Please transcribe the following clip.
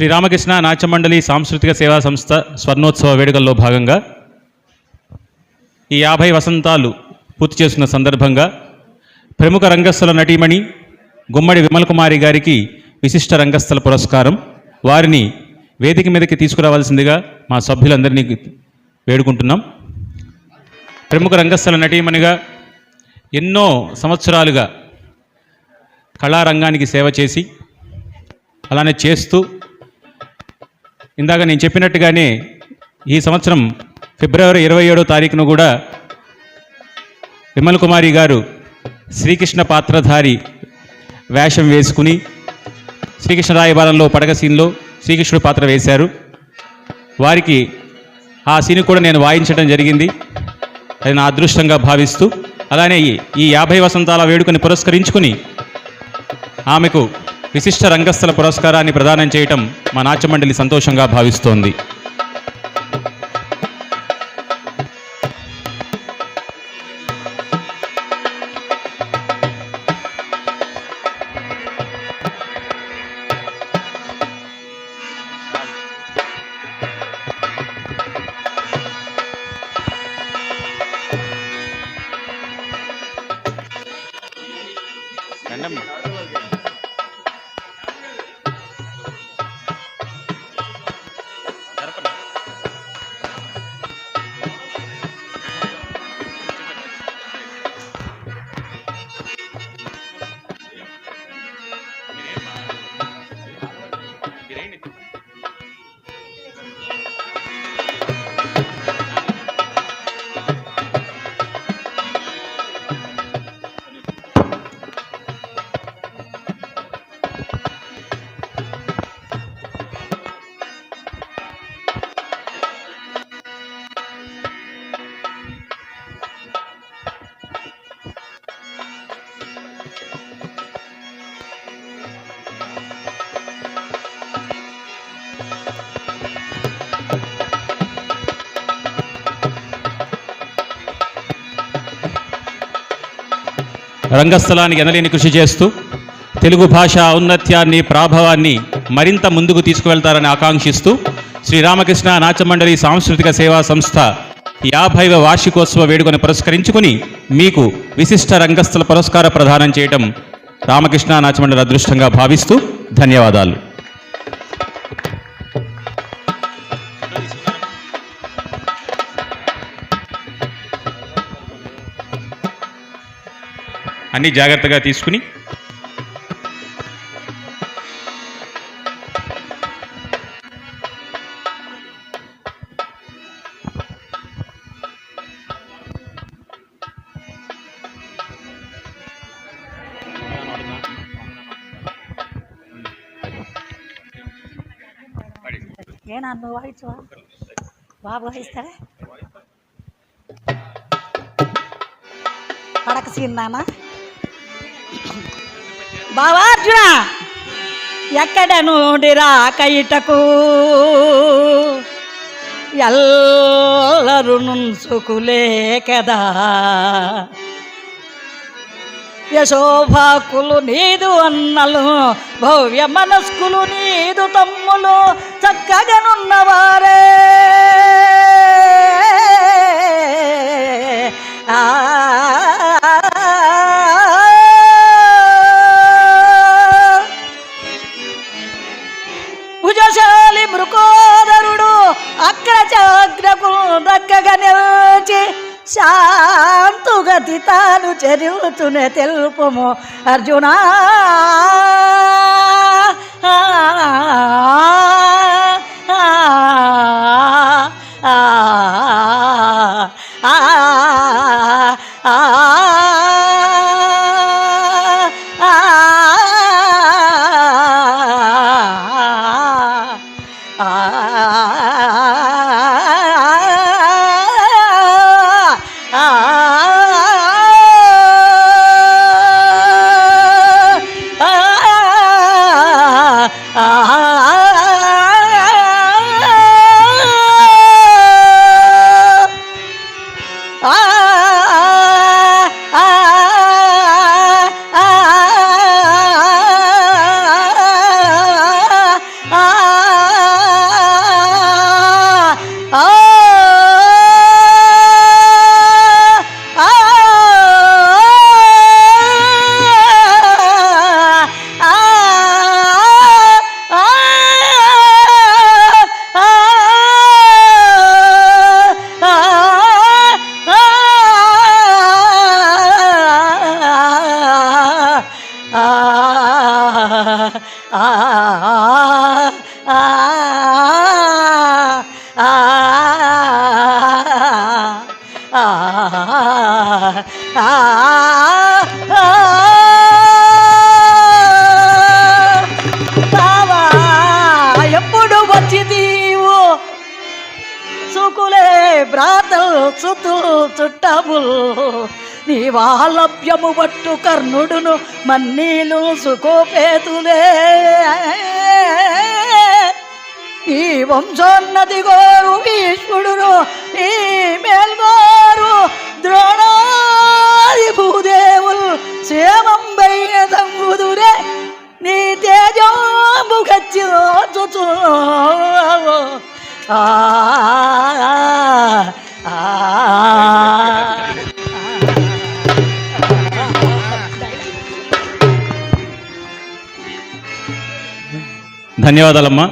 శ్రీరామకృష్ణ నాట్యమండలి సాంస్కృతిక సేవా సంస్థ స్వర్ణోత్సవ వేడుకల్లో భాగంగా ఈ యాభై వసంతాలు పూర్తి చేసుకున్న సందర్భంగా ప్రముఖ రంగస్థల నటీమణి గుమ్మడి విమల్ కుమారి గారికి విశిష్ట రంగస్థల పురస్కారం. వారిని వేదిక మీదకి తీసుకురావాల్సిందిగా మా సభ్యులందరినీ వేడుకుంటున్నాం. ప్రముఖ రంగస్థల నటీమణిగా ఎన్నో సంవత్సరాలుగా కళారంగానికి సేవ చేసి అలానే చేస్తూ ఇందాక నేను చెప్పినట్టుగానే ఈ సంవత్సరం ఫిబ్రవరి ఇరవై ఏడో తారీఖున కూడా విమల్ కుమారి గారు శ్రీకృష్ణ పాత్రధారి వేషం వేసుకుని శ్రీకృష్ణ రాయబారంలో పడగ సీన్లో శ్రీకృష్ణుడు పాత్ర వేశారు. వారికి ఆ సీన్ కూడా నేను వాయించడం జరిగింది. అది నా అదృష్టంగా భావిస్తూ అలానే ఈ- ఈ యాభై వసంతాల వేడుకని పురస్కరించుకుని ఆమెకు విశిష్ట రంగస్థల పురస్కారాన్ని ప్రదానం చేయటం మా నాట్యమండలి సంతోషంగా భావిస్తోంది. రంగస్థలానికి ఎనలేని కృషి చేస్తూ తెలుగు భాష ఔన్నత్యాన్ని ప్రాభవాన్ని మరింత ముందుకు తీసుకువెళ్తారని ఆకాంక్షిస్తూ శ్రీరామకృష్ణ నాచమండలి సాంస్కృతిక సేవా సంస్థ యాభైవ వార్షికోత్సవ వేడుకను పురస్కరించుకుని మీకు విశిష్ట రంగస్థల పురస్కార ప్రదానం చేయటం రామకృష్ణ నాచమండలి అదృష్టంగా భావిస్తూ ధన్యవాదాలు. అన్ని జాగ్రత్తగా తీసుకుని ఏనా నువ్వు వాయించవా బాబు వాయిస్తారా పడక సీన్ నానా బావా అర్జున? ఎక్కడ నుండి రాక ఎల్లరు నుంచుకులే కదా యశోభాకులు నీదు అన్నలు భవ్య మనస్కులు నీదు తమ్ములు చక్కగానున్నవారే ఆ అగ్రచాగ్రకు దక్కగా నిలిచి శాంతుగతి తాను చెరుగుతునే తెలుపుము అర్జునా ఆ, బావా, ఎప్పుడు వచ్చి దీవు సుకులే భ్రాతలు సుతులు చుట్టములు నీ వాలభ్యము పట్టు కర్ణుడును మన్నీలు సుఖోపేతులే ఈ వంశోన్నతి గోరు భీష్ముడును ఈ మేల్గోరు ద్రోణాది భూదేవులు క్షేమంబైన తంగుదురే నీ తేజోంబు గచ్చి రోజు ఆ, ధన్యవాదాలమ్మా.